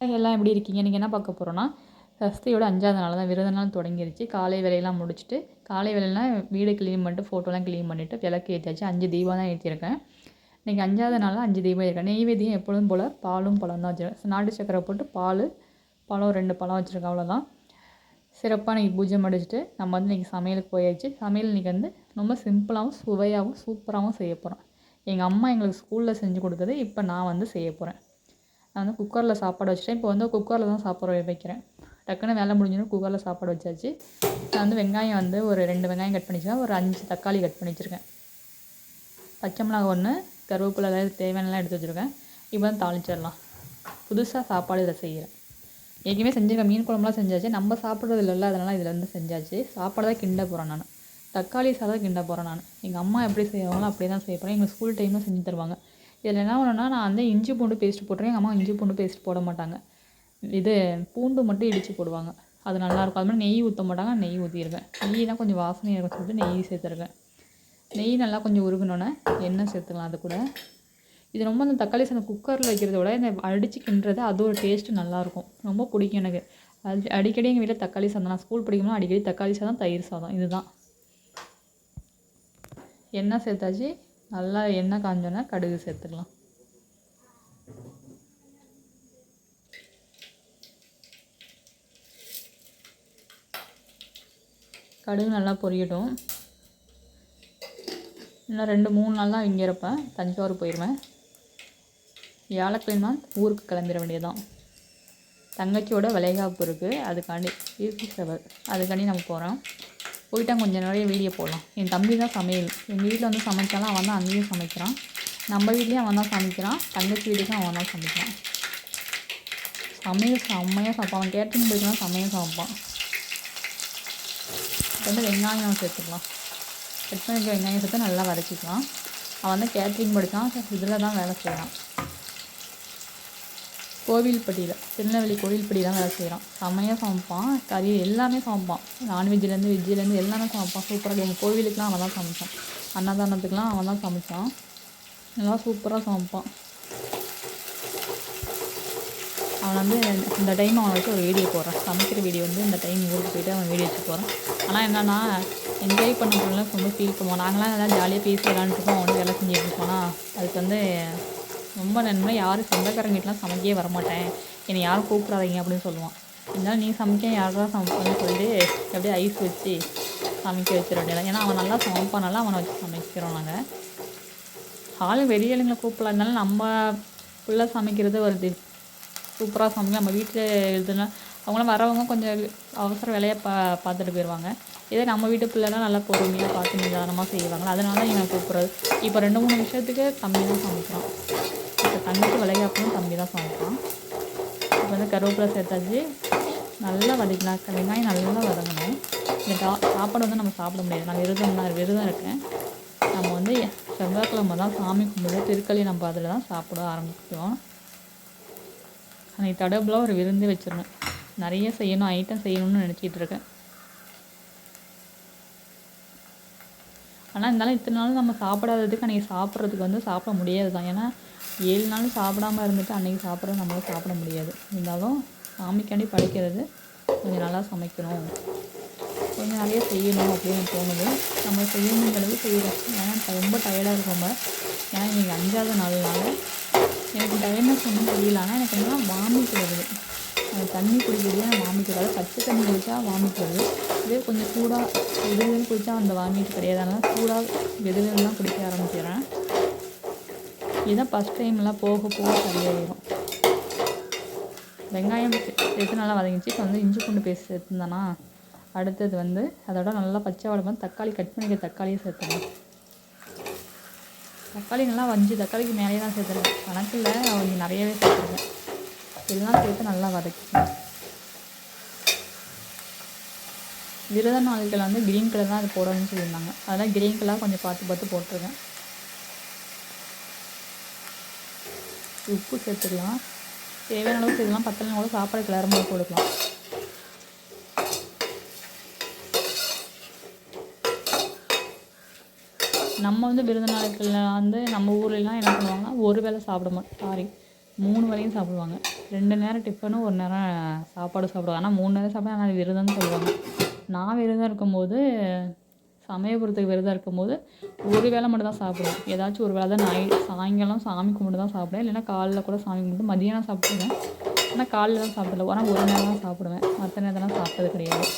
எல்லாம் எப்படி இருக்கீங்க? நீங்கள் என்ன பார்க்க போகிறோன்னா சஸ்தியோட அஞ்சாவது நாள் தான். விரத நாள் தொடங்கிருச்சு. காலை வேலையெல்லாம் முடிச்சுட்டு காலை வேலையெல்லாம் வீடு க்ளீன் பண்ணிட்டு ஃபோட்டோலாம் க்ளீன் பண்ணிவிட்டு விளக்கு ஏற்றியாச்சு அஞ்சு தீபம் தான் ஏற்றிருக்கேன் இன்றைக்கி அஞ்சாவது நாளில் அஞ்சு தீபம் இருக்கேன் நெய்வேத்தியம் எப்பொழுதும் போல் பாலும் பழம் தான் வச்சுருக்கேன். நாட்டு சக்கரை போட்டு பால் பழம் ரெண்டு பழம் வச்சுருக்கேன். அவ்வளோதான் சிறப்பாக இன்றைக்கி பூஜை முடிச்சுட்டு நம்ம வந்து இன்றைக்கி சமையலுக்கு போயாச்சு. சமையல் இன்றைக்கி வந்து ரொம்ப சிம்பிளாகவும் சுவையாகவும் சூப்பராகவும் செய்ய போகிறோம் எங்கள் அம்மா எங்களுக்கு ஸ்கூலில் செஞ்சு கொடுத்தது இப்போ நான் வந்து செய்ய போகிறேன் நான் வந்து குக்கரில் சாப்பாடு வச்சுட்டேன். இப்போ வந்து குக்கரில் தான் சாப்பாடு வைக்கிறேன். டக்குன்னு வேலை முடிஞ்சிடும் குக்கரில் சாப்பாடு வச்சாச்சு. நான் வந்து வெங்காயம் வந்து ஒரு ரெண்டு வெங்காயம் கட் பண்ணிச்சிருக்கேன் ஒரு அஞ்சு தக்காளி கட் பண்ணி வச்சுருக்கேன். பச்சை மிளகா ஒன்று கருவேப்பிலை அதாவது தேவையானலாம் எடுத்து வச்சுருக்கேன். இப்போ வந்து தாளிச்சிடலாம். புதுசாக சாப்பாடு இதில் செய்கிறேன் ஏற்கனவே செஞ்சுக்க மீன் குழம்புலாம் செஞ்சாச்சு. நம்ம சாப்பிட்றது இல்லைல்ல அதனால் இதில் வந்து செஞ்சாச்சு. சாப்பாடு தான் கிண்ட போகிறேன் நான். தக்காளி சாதம் கிண்ட போகிறேன் நான். எங்கள் அம்மா எப்படி செய்வாங்களோ அப்படியே தான் செய்ய போகிறேன் எங்கள் ஸ்கூல் டைமில் செஞ்சு தருவாங்க. இதில் என்ன பண்ணணும்னா நான் வந்து இஞ்சி பூண்டு பேஸ்ட் போட்டுருவேன் எங்கள் அம்மா இஞ்சி பூண்டு பேஸ்ட் போட மாட்டாங்க. இது பூண்டு மட்டும் இடித்து போடுவாங்க. அது நல்லாயிருக்கும் அது மாதிரி நெய் ஊற்ற மாட்டாங்க. நெய் ஊற்றிடுவேன் நெய்னா கொஞ்சம் வாசனையாக இருக்கும் சொல்லிட்டு நெய் சேர்த்துருவேன். நெய் நல்லா கொஞ்சம் உருகினோன்னே எண்ணெய் சேர்த்துக்கலாம் அது கூட. இது ரொம்ப அந்த தக்காளி சாதம் குக்கரில் வைக்கிறத விட இந்த அடித்து கிண்டுறது அது ஒரு டேஸ்ட்டு நல்லாயிருக்கும் ரொம்ப பிடிக்கும் எனக்கு. அது அடிக்கடி எங்கள் வீட்டில் தக்காளி சாதம். நான் ஸ்கூல் படிக்கும்போது அடிக்கடி தக்காளி சாதம் தயிர் சாதம். இதுதான். எண்ணெய் சேர்த்தாச்சு. நல்லா எண்ணெய் காஞ்சோன்னே கடுகு சேர்த்துக்கலாம். கடுகு நல்லா பொரியட்டும். இன்னும் ரெண்டு மூணு நாள் தான் இங்கே இருப்பேன் தஞ்சாவூர் போயிடுவேன் வியாழக்கிழமை ஊருக்கு கிளம்பிட வேண்டியதுதான். தங்கச்சியோட விளைகாப்பு இருக்குது அதுக்காண்டி ஈர்த்தி செவர் அதுக்காண்டி நம்ம போகிறோம் போயிட்டா கொஞ்சம் நிறைய வீடியோ போடலாம். என் தம்பி தான் சமையல். எங்கள் வீட்டில் வந்து சமைச்சாலும் அவன் தான் அங்கேயும் சமைக்கிறான். நம்ம வீட்லேயும் அவன் தான் சமைக்கிறான். தங்கச்சி வீட்டுக்கும் அவன் தான் சமைக்கிறான். சமையல் செம்மையாக சமைப்பான். அவன் கேட்டரிங் போய்க்கலாம் செம்மையாக சமைப்பான். இப்போ வந்து வெங்காயம் சேர்த்துக்கலாம். கட் பண்ணி வெங்காயம் சேர்த்து நல்லா வதக்கிக்கலாம். அவன் வந்து கேட்ரிங் படித்தான் இதில் தான் வேலை செய்கிறான். கோவில்பட்டியில் திருநெல்வேலி கோவில்பட்டி தான் வேலை செய்கிறான். செம்மையாக சமைப்பான். கறி எல்லாமே சமைப்பான். நான்வெஜ்லேருந்து வெஜ்ஜிலேருந்து எல்லாமே சமைப்பான். சூப்பராக எங்கள் கோவிலுக்குலாம் அவன் தான் சமைப்பான். அன்னதானத்துக்குலாம் அவன் தான் சமைப்பான். நல்லா சூப்பராக சமைப்பான். அவன் வந்து இந்த டைம் அவனை வச்சு ஒரு வீடியோ போடுறான். சமைக்கிற வீடியோ வந்து இந்த டைம் ஊருக்கு போயிட்டு அவன் வீடியோ வச்சு போகிறான் ஆனால் என்னென்னா என்ஜாய் பண்ண பிள்ளைங்க ரொம்ப ஃபீல் பண்ணுவோம் நாங்களாம் நல்லா ஜாலியாக பேசி விளாண்டுருக்கோம் அவன் வந்து வேலை செஞ்சுட்டு இருப்போம்னா அதுக்கு வந்து ரொம்ப நன்மை. யாரும் சொந்தக்காரங்கிட்டலாம் சமைக்கவே வரமாட்டேன். என்னை யாரும் கூப்பிடாதீங்க அப்படின்னு சொல்லுவான். இருந்தாலும் நீ சமைக்க யாரும் சமைப்பான்னு சொல்லிட்டு அப்படியே ஐஸ் வச்சு சமைக்க வச்சிட வேண்டியதான் ஏன்னா அவன் நல்லா சமைப்பானால அவனை வச்சு சமைக்கிறோம் நாங்கள் ஆளும் வெளியாளுங்களை கூப்பிடலாம் இருந்தாலும் நம்ம பிள்ளை சமைக்கிறது வருது சூப்பராக சமைக்க நம்ம வீட்டில் எழுதுனா அவங்களாம் வரவங்க கொஞ்சம் அவசர வேலையை பா பார்த்துட்டு போயிடுவாங்க இதே நம்ம வீட்டு பிள்ளைலாம் நல்லா பொறுமையாக பார்த்து நிதானமாக செய்வாங்க. அதனால தான் இவன் கூப்பிட்றது. இப்போ ரெண்டு மூணு விஷயத்துக்கு தம்பி தான் சமைக்கிறான். இப்போ தங்கச்சி விளையாப்பணும் தம்பி தான் சமைக்கிறான் இப்போ வந்து கருவேப்பிலை சேர்த்தாச்சு. நல்லா வதக்கலாம் வெங்காயம் நல்லா வதங்கணும் இந்த டா சாப்பாடு வந்து நம்ம சாப்பிட முடியாது. நான் விரதம் தான் விரதம் இருக்கேன். நம்ம வந்து செவ்வாய்க்கிழமை தான் சாமி கும்பிட்டு திருக்களி நம்ம அதில் தான் சாப்பிட ஆரம்பிக்கிறோம். அன்றைக்கி தடபுலாம் ஒரு விருந்து வச்சிடணும் நிறைய செய்யணும் ஐட்டம் செய்யணும்னு நினச்சிட்டு இருக்கேன். ஆனால் இருந்தாலும் இத்தனை நாள் நம்ம சாப்பிடாததுக்கு அன்றைக்கி சாப்பிட்றதுக்கு வந்து சாப்பிட முடியாது தான். ஏன்னா ஏழு நாள் சாப்பிடாம இருந்துட்டு அன்றைக்கி சாப்பிட்றது நம்மளால் சாப்பிட முடியாது. இருந்தாலும் சாமிக்காண்டி படிக்கிறது கொஞ்சம் நல்லா சமைக்கணும். கொஞ்சம் நிறைய செய்யணும் அப்படின்னு தோணுது. நம்ம செய்யணுங்கிறது செய்கிறோம் ஏன்னா ரொம்ப டயர்டாக இருக்கும் ஏன்னா இன்றைக்கி அஞ்சாவது நாள்னால எனக்கு டயர்னஸ் ஒன்றும் தெரியல. ஆனால் எனக்கு என்ன வாமிட் வருது. அது தண்ணி குடிக்கிறதே நான் வாமிட் பச்சை தண்ணி குடித்தா வாமிட் வருது. இதே கொஞ்சம் சூடாக வெது குடித்தா அந்த வாமிட் கிடையாது. அதனால் சூடாக வெது குடிக்க ஆரம்பிச்சிடுறேன். இதுதான் ஃபஸ்ட் டைம்லாம் போக போக சரியாயிடும் வெங்காயம் சேர்த்து நல்லா வதங்கிச்சு இப்போ வந்து இஞ்சி பூண்டு பேஸ்ட் சேர்த்துருந்தானா? அடுத்தது வந்து அதோட நல்லா பச்சை வளம் தக்காளி கட் பண்ணிக்க தக்காளியை சேர்த்துடலாம். தக்காளி நல்லா வஞ்சி தக்காளிக்கு மேலே தான் சேர்த்துருக்கேன் கணக்கில் கொஞ்சம் நிறையவே சேர்த்துருக்கேன். இதெல்லாம் சேர்த்து நல்லா வதக்கிக்கணும். விரத நாள்கள் வந்து க்ரீன் கலர் தான் அது போடணும்னு சொல்லியிருந்தாங்க. அதெல்லாம் க்ரீன் கலர் கொஞ்சம் பார்த்து பார்த்து போட்டிருக்கேன். உப்பு சேர்த்துக்கலாம். தேவையான அளவுக்கு இதெல்லாம் பத்தலைனா கூட சாப்பாடு கிளறும் போது நம்ம வந்து விருது வந்து நம்ம ஊர்லலாம் என்ன பண்ணுவாங்கன்னா ஒரு வேளை சாப்பிட மாட்டோம் சாரி மூணு வேளையும் சாப்பிடுவாங்க. ரெண்டு நேரம் டிஃபனும் ஒரு நேரம் சாப்பாடு சாப்பிடுவாங்க. ஆனால் மூணு நேரம் சாப்பிட ஆனால் விரதம்னு சொல்லுவாங்க. நான் விரதம் இருக்கும்போது சமயபுரத்துக்கு விரதம் இருக்கும்போது ஒரு வேளை மட்டும் தான் சாப்பிடுவேன். ஏதாச்சும் ஒரு வேளை தான் நைட் சாயங்காலம் சாமி கும்பிட்டு தான் சாப்பிடுவேன். இல்லைன்னா காலைல கூட சாமி கும்பிட்டு மதியானம் சாப்பிடுவேன் ஆனால் காலைல தான் சாப்பிடல. ஆனால் ஒரு நேரம் தான் சாப்பிடுவேன். மற்ற நேரத்தெல்லாம் சாப்பிட்டது கிடையாது.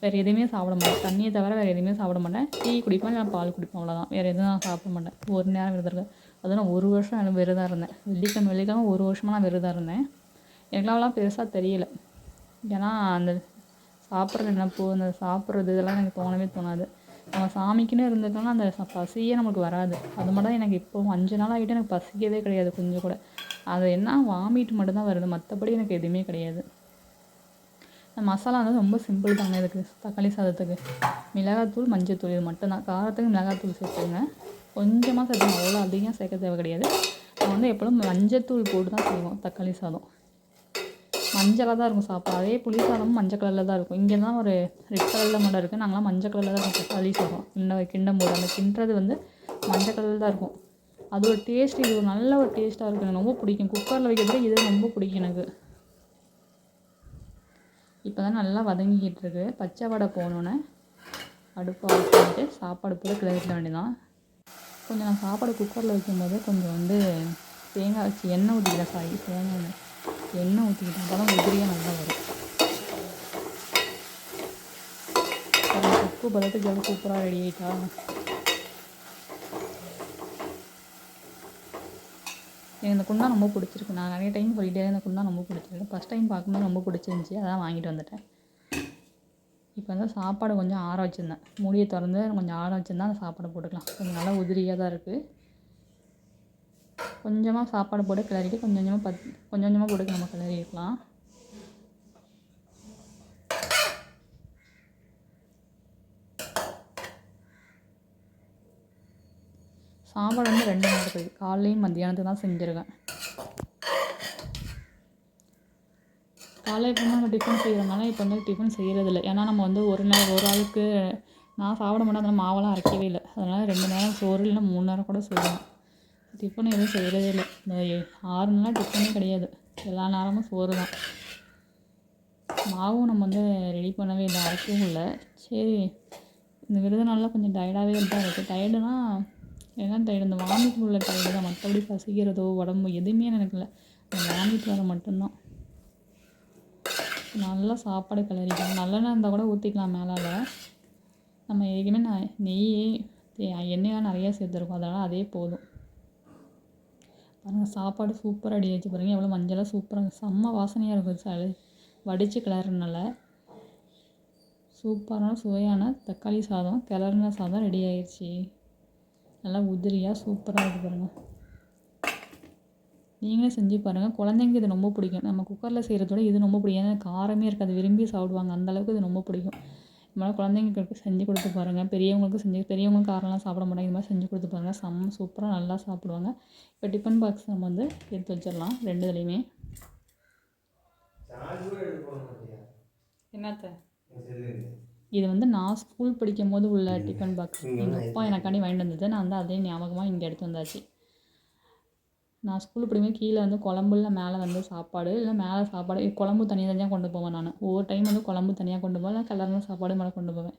வேறு எதுவுமே சாப்பிட மாட்டேன். தண்ணியை தவிர வேறு எதுவுமே சாப்பிட மாட்டேன். டீ குடிப்பேன் நான் பால் குடிப்பேன் அவ்வளோதான் வேறு எதுவும் நான் சாப்பிட மாட்டேன். ஒரு நேரம் விரதம் இருக்கேன் அதுவும் நான் ஒரு வருஷம் எனக்கு விரதம் இருந்தேன். வெள்ளிக்கிழமை வெள்ளிக்கிழமை ஒரு வருஷமாக நான் விரதம் இருந்தேன். எனக்குலாம் அவ்வளோ பெருசாக தெரியல. ஏன்னா அந்த சாப்பிட்ற நினப்பு அந்த சாப்பிட்றது இதெல்லாம் எனக்கு தோணவே தோணாது. நம்ம சாமிக்குன்னு இருந்துட்டோம்னா அந்த ச- பசியே நமக்கு வராது. அது மட்டும் தான் எனக்கு இப்போ அஞ்சு நாள் ஆகிட்டு எனக்கு பசிக்கவே கிடையாது கொஞ்சம் கூட. அது என்ன வாமிட் மட்டும்தான் வருது. மற்றபடி எனக்கு எதுவுமே கிடையாது. மசாலா வந்து ரொம்ப சிம்பிள் தாங்க இதுக்கு தக்காளி சாதத்துக்கு. மிளகாத்தூள் மஞ்சத்தூள். இது மட்டும்தான் காரத்துக்கு மிளகாத்தூள் சேர்த்துங்க கொஞ்சமாக சேர்த்துங்க அவ்வளோ அதிகம் சேர்க்க தேவை கிடையாது நான் வந்து எப்பொழுதும் மஞ்சத்தூள் போட்டு தான் செய்வோம். தக்காளி சாதம். மஞ்சளாக தான் இருக்கும் சாப்பாடு. அதே புளி சாதமும் மஞ்சள் கலரில் தான் இருக்கும். இங்கே தான் ஒரு ரெட் கலரில் மட்டும் இருக்குது நாங்களாம் மஞ்சள் கலரில் தான் இருக்கும் தக்காளி சாதம். கிண்ட கிண்டும் போது அந்த கிண்டுறது வந்து மஞ்சள் கலரில் தான் இருக்கும். அது ஒரு டேஸ்ட் இது ஒரு நல்ல ஒரு டேஸ்ட்டாக இருக்கும். எனக்கு ரொம்ப பிடிக்கும். குக்கரில் வைக்கிறது இது ரொம்ப பிடிக்கும் எனக்கு. இப்போ தான் நல்லா வதங்கிக்கிட்டு இருக்கு பச்சை வடை போனோன்னே அடுப்பு ஆஃப் பண்ணிட்டு சாப்பாடு போல கிளறிட வேண்டியதான் கொஞ்சம் நான் சாப்பாடு குக்கரில் வைக்கும்போது கொஞ்சம் வந்து தேங்காய் வச்சு எண்ணெய் ஊற்றிக்கிட்டேன் சாரி தேங்காய் எண்ணெய். எண்ணெய் ஊற்றிக்கிட்டேன் அப்போ தான் உதிரியாக நல்லா வரும். உப்பு பதத்துக்கு எவ்வளோ சூப்பராக ரெடி ஆகிட்டா எனக்கு இந்த குண்டா ரொம்ப பிடிச்சிருக்கு. நான் நிறைய டைம் சொல்லிட்டே இந்த குண்டா ரொம்ப பிடிச்சிருக்கு. ஃபஸ்ட் டைம் பார்க்கும்போது ரொம்ப பிடிச்சிருந்துச்சி. அதான் வாங்கிட்டு வந்துட்டேன். இப்போ வந்து சாப்பாடு கொஞ்சம் ஆற வச்சுருந்தேன். மூடியை திறந்து கொஞ்சம் ஆற வச்சுருந்தா அந்த சாப்பாடு போட்டுக்கலாம். கொஞ்சம் நல்லா உதிரியாக தான் இருக்குது கொஞ்சமாக சாப்பாடு போட்டு கிளறிட்டு கொஞ்சம் கொஞ்சமாக பத் கொஞ்சம் கொஞ்சமாக போட்டு நம்ம கிளறிக்கலாம் சாம்பார் வந்து ரெண்டு நேரத்துக்கு காலையும் மத்தியானத்துக்கு தான் செஞ்சுருக்கேன். காலை இப்போ நம்ம டிஃபன் செய்கிறதுனால இப்போ வந்து டிஃபன் செய்கிறதில்ல ஏன்னா நம்ம வந்து ஒரு நேரம் ஒரு ஆளுக்கு நான் சாப்பிட மாட்டேன். அதனால் மாவெல்லாம் அரைக்கவே இல்லை. அதனால் ரெண்டு நேரம் சோறு இல்லைன்னா மூணு நேரம் கூட செய்வேன். டிஃபன் எதுவும் செய்கிறதே இல்லை. இந்த ஆறு நாளாக டிஃபனே கிடையாது. எல்லா நேரமும் சோறு தான். மாவும் நம்ம வந்து ரெடி பண்ணவே இல்லை. அரைக்கவும் இல்லை. சரி இந்த விருது நாளில் கொஞ்சம் டயர்டாகவே தான் இருக்குது டயர்டுனால் என்ன தயிர் இந்த வாமிட் உள்ள டயர்டு தான். மற்றபடி பசிக்கிறதோ உடம்பு எதுவுமே எனக்கு இல்லை. அந்த வாமிட் வர மட்டும்தான். நல்லா சாப்பாடு கிளறிக்கலாம். நல்லெண்ணெய் இருந்தால் கூட ஊற்றிக்கலாம் மேலால். நம்ம எதுக்குமே நான் நெய் தே- எண்ணெயெலாம் நிறையா சேர்த்துருக்கோம். அதனால் அதே போதும். பாருங்கள் சாப்பாடு சூப்பராக ரெடி ஆச்சு பாருங்கள் எவ்வளோ மஞ்சளாக சூப்பராக செம்ம வாசனையாக இருக்கும் சார் வடித்து கிளறனால சூப்பரான சுவையான தக்காளி சாதம் கிளறின சாதம் ரெடி ஆயிடுச்சு நல்லா உதிரியாக சூப்பராக இருக்குது பாருங்கள் நீங்களே செஞ்சு பாருங்கள் குழந்தைங்க இது ரொம்ப பிடிக்கும். நம்ம குக்கரில் செய்கிறத விட இது ரொம்ப பிடிக்கும். ஏன்னா காரமே இருக்காது. விரும்பி சாப்பிடுவாங்க. அந்த அளவுக்கு இது ரொம்ப பிடிக்கும். மாதிரி குழந்தைங்களுக்கு செஞ்சு கொடுத்து பாருங்கள் பெரியவங்களுக்கும் செஞ்சு பெரியவங்களும் காரம்லாம் சாப்பிட மாட்டாங்க. இது மாதிரி செஞ்சு கொடுத்து பாருங்கள் செம்ம சூப்பராக நல்லா சாப்பிடுவாங்க. இப்போ டிஃபன் பாக்ஸ் நம்ம வந்து எடுத்து வச்சிடலாம். ரெண்டு இதுலேயுமே. என்னத்த? இது வந்து நான் ஸ்கூல் படிக்கும் போது உள்ள டிஃபன் பாக்ஸ் எங்கள் அப்பா எனக்காண்டி வாங்கிட்டு வந்தது. நான் வந்து அதே ஞாபகமாக இங்கே எடுத்து வந்தாச்சு. நான் ஸ்கூல் படிக்கும்போது கீழே வந்து குழம்புல மேலே வந்து சாப்பாடு. இல்லை மேலே சாப்பாடு குழம்பு தனியாக தனியாக கொண்டு போவேன் நான். ஒவ்வொரு டைம் வந்து குழம்பு தனியாக கொண்டு போவேன். இல்லை கலர்ன சாப்பாடு மேலே கொண்டு போவேன்.